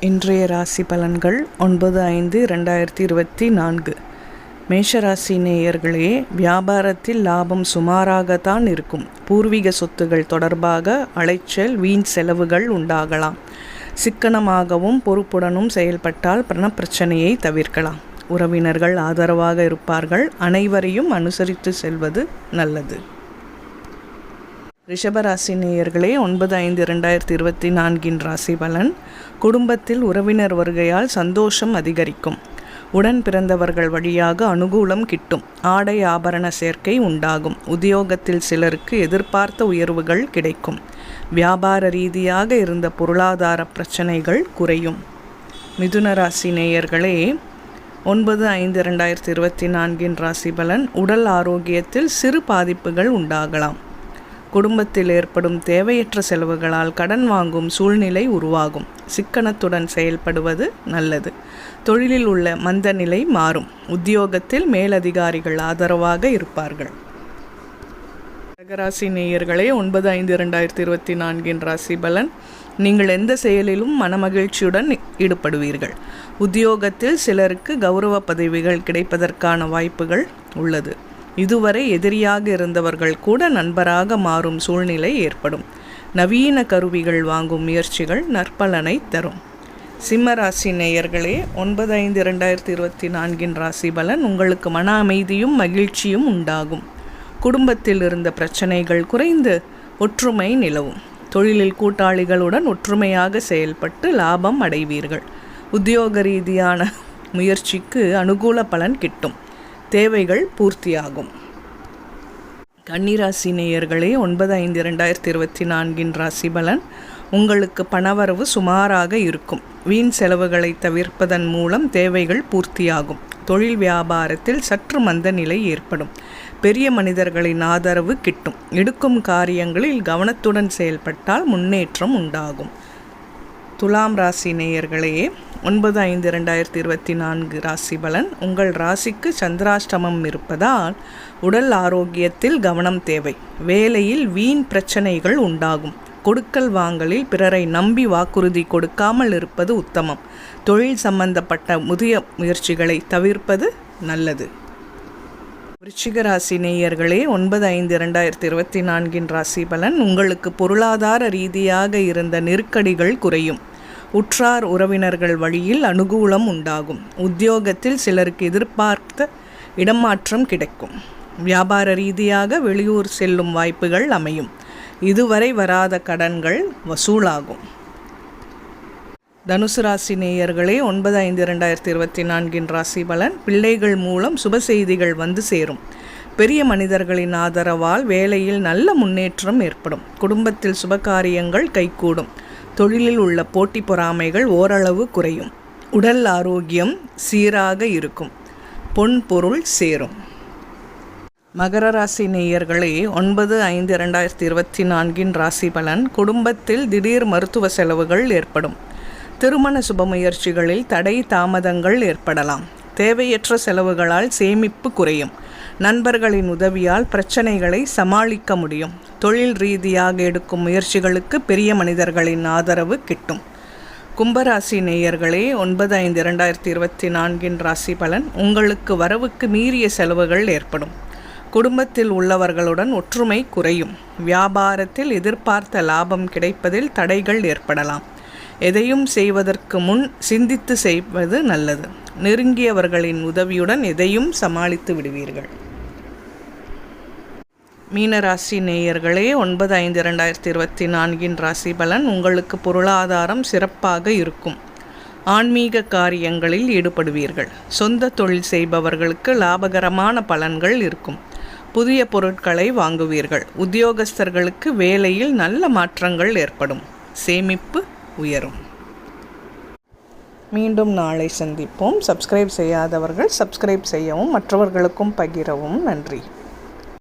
இன்றைய ராசி பலன்கள் ஒன்பது ஐந்து ரெண்டாயிரத்தி இருபத்தி நான்கு. மேஷராசி நேயர்களே வியாபாரத்தில் லாபம் சுமாராகத்தான் இருக்கும். பூர்வீக சொத்துகள் தொடர்பாக அலைச்சல் வீண் செலவுகள் உண்டாகலாம். சிக்கனமாகவும் பொறுப்புடனும் செயல்பட்டால் பணப்பிரச்சனையை தவிர்க்கலாம். உறவினர்கள் ஆதரவாக இருப்பார்கள். அனைவரையும் அனுசரித்து செல்வது நல்லது. ரிஷபராசி நேயர்களே ஒன்பது ஐந்து இரண்டாயிரத்தி இருபத்தி நான்கின் ராசி பலன். குடும்பத்தில் உறவினர் வருகையால் சந்தோஷம் அதிகரிக்கும். உடன் பிறந்தவர்கள் வழியாக அனுகூலம் கிட்டும். ஆடை ஆபரண சேர்க்கை உண்டாகும். உத்தியோகத்தில் சிலருக்கு எதிர்பார்த்த உயர்வுகள் கிடைக்கும். வியாபார ரீதியாக இருந்த பொருளாதார பிரச்சனைகள் குறையும். மிதுன ராசி நேயர்களே ஒன்பது ஐந்து இரண்டாயிரத்தி இருபத்தி நான்கின் ராசி பலன். உடல் ஆரோக்கியத்தில் சிறு பாதிப்புகள் உண்டாகலாம். குடும்பத்தில் ஏற்படும் தேவையற்ற செலவுகளால் கடன் வாங்கும் சூழ்நிலை உருவாகும். சிக்கனத்துடன் செயல்படுவது நல்லது. தொழிலில் உள்ள மந்த நிலை மாறும். உத்தியோகத்தில் மேலதிகாரிகள் ஆதரவாக இருப்பார்கள். கடகராசி நேயர்களே ஒன்பது ஐந்து இரண்டாயிரத்தி இருபத்தி நான்கின் ராசி பலன் நீங்கள் எந்த செயலிலும் மனமகிழ்ச்சியுடன் ஈடுபடுவீர்கள். உத்தியோகத்தில் சிலருக்கு கௌரவ பதவிகள் கிடைப்பதற்கான வாய்ப்புகள் உள்ளது. இதுவரை எதிரியாக இருந்தவர்கள் கூட நண்பராக மாறும் சூழ்நிலை ஏற்படும். நவீன கருவிகள் வாங்கும் முயற்சிகள் நற்பலனை தரும். சிம்ம ராசி நேயர்களே ஒன்பது ஐந்து இரண்டாயிரத்தி இருபத்தி நான்கின் ராசி பலன் உங்களுக்கு மன அமைதியும் மகிழ்ச்சியும் உண்டாகும். குடும்பத்தில் இருந்த பிரச்சனைகள் குறைந்து ஒற்றுமை நிலவும். தொழிலில் கூட்டாளிகளுடன் ஒற்றுமையாக செயல்பட்டு லாபம் அடைவீர்கள். உத்தியோக ரீதியான முயற்சிக்கு அனுகூல பலன் கிட்டும். தேவைகள் பூர்த்தியாகும். கன்னிராசி நேயர்களே ஒன்பது ஐந்து இரண்டாயிரத்தி இருபத்தி நான்கின் ராசி பலன் உங்களுக்கு பணவரவு சுமாராக இருக்கும். வீண் செலவுகளை தவிர்ப்பதன் மூலம் தேவைகள் பூர்த்தியாகும். தொழில் வியாபாரத்தில் சற்று மந்த நிலை ஏற்படும். பெரிய மனிதர்களின் ஆதரவு கிட்டும். எடுக்கும் காரியங்களில் கவனத்துடன் செயல்பட்டால் முன்னேற்றம் உண்டாகும். துலாம் ராசி நேயர்களே ஒன்பது ஐந்து ரெண்டாயிரத்தி இருபத்தி நான்கு ராசி பலன். உங்கள் ராசிக்கு சந்திராஷ்டமம் இருப்பதால் உடல் ஆரோக்கியத்தில் கவனம் தேவை. வேலையில் வீண் பிரச்சனைகள் உண்டாகும். கொடுக்கல் வாங்கலில் பிறரை நம்பி வாக்குறுதி கொடுக்காமல் இருப்பது உத்தமம். தொழில் சம்பந்தப்பட்ட முதிய முயற்சிகளை தவிர்ப்பது நல்லது. விருச்சிக ராசி நேயர்களே ஒன்பது ஐந்து இரண்டாயிரத்தி இருபத்தி நான்கின் ராசி பலன் உங்களுக்கு பொருளாதார ரீதியாக இருந்த நெருக்கடிகள் குறையும். உற்றார் உறவினர்கள் வழியில் அனுகூலம் உண்டாகும். உத்தியோகத்தில் சிலருக்கு எதிர்பார்த்த இடமாற்றம் கிடைக்கும். வியாபார ரீதியாக வெளியூர் செல்லும் வாய்ப்புகள் அமையும். இதுவரை வராத கடன்கள் வசூலாகும். தனுசு ராசி நேயர்களே ஒன்பது ஐந்து இரண்டாயிரத்தி இருபத்தி நான்கின் ராசி பலன் பிள்ளைகள் மூலம் சுப செய்திகள் வந்து சேரும். பெரிய மனிதர்களின் ஆதரவால் வேலையில் நல்ல முன்னேற்றம் ஏற்படும். குடும்பத்தில் சுபகாரியங்கள் கைகூடும். தொழிலில் உள்ள போட்டி பொறாமைகள் ஓரளவு குறையும். உடல் ஆரோக்கியம் சீராக இருக்கும். பொன் பொருள் சேரும். மகர ராசி நேயர்களே ஒன்பது ஐந்து இரண்டாயிரத்தி இருபத்தி நான்கின் ராசி பலன் குடும்பத்தில் திடீர் மருத்துவ செலவுகள் ஏற்படும். திருமண சுப முயற்சிகளில் தடை தாமதங்கள் ஏற்படலாம். தேவையற்ற செலவுகளால் சேமிப்பு குறையும். நண்பர்களின் உதவியால் பிரச்சனைகளை சமாளிக்க முடியும். தொழில் ரீதியாக எடுக்கும் முயற்சிகளுக்கு பெரிய மனிதர்களின் ஆதரவு கிட்டும். கும்பராசி நேயர்களே ஒன்பது ஐந்து இரண்டாயிரத்தி இருபத்தி நான்கின் ராசி பலன் உங்களுக்கு வரவுக்கு மீறிய செலவுகள் ஏற்படும். குடும்பத்தில் உள்ளவர்களுடன் ஒற்றுமை குறையும். வியாபாரத்தில் எதிர்பார்த்த லாபம் கிடைப்பதில் தடைகள் ஏற்படலாம். எதையும் செய்வதற்கு முன் சிந்தித்து செய்வது நல்லது. நெருங்கியவர்களின் உதவியுடன் எதையும் சமாளித்து விடுவீர்கள். மீனராசி நேயர்களே ஒன்பது ஐந்து இரண்டாயிரத்தி இருபத்தி நான்கின் ராசி பலன் உங்களுக்கு பொருளாதாரம் சிறப்பாக இருக்கும். ஆன்மீக காரியங்களில் ஈடுபடுவீர்கள். சொந்த தொழில் செய்பவர்களுக்கு லாபகரமான பலன்கள் இருக்கும். புதிய பொருட்களை வாங்குவீர்கள். உத்தியோகஸ்தர்களுக்கு வேலையில் நல்ல மாற்றங்கள் ஏற்படும். சேமிப்பு உயரும். மீண்டும் நாளை சந்திப்போம். சப்ஸ்கிரைப் செய்யாதவர்கள் சப்ஸ்கிரைப் செய்யவும் மற்றவர்களுக்கும் பகிரவும். நன்றி.